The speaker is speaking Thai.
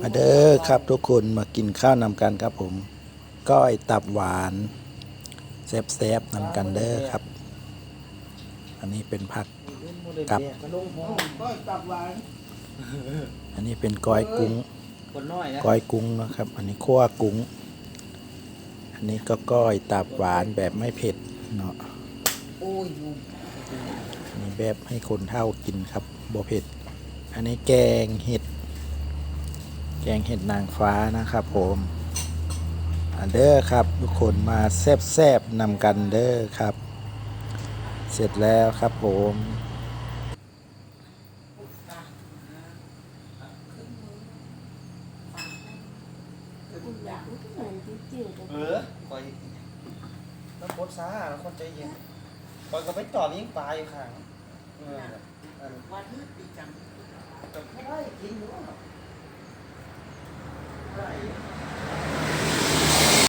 มาเด้อครับทุกคนมากินข้าวนำกันครับผมก้อยตับหวานแซ่บๆนำกันเด้อครับ อันนี้เป็นผักกับกระดงหอมก้อยตับหวานอันนี้เป็นก้อยกุ้งก้อยกุ้งนะครับ อันนี้คั่วกุ้ง อันนี้ก็ก้อยตับหวานแบบไม่เผ็ดเนาะอันนี้แบบให้คนเท่ากินครับบ่เผ็ด อันนี้แกงเห็ด งเห็ดนางฟ้านะครับผมอันเด้อครับทุกคนมาแซบๆนำกันเด้อครับ เสร็จแล้วครับผมเออคอยแล้วโคตรซ่าแล้วคนใจเย็นคอยก็ไปต่อนี้ปลาอยู่ข้างเอออันวันนี้ปีจังแต่ไม่ได้กินอยู่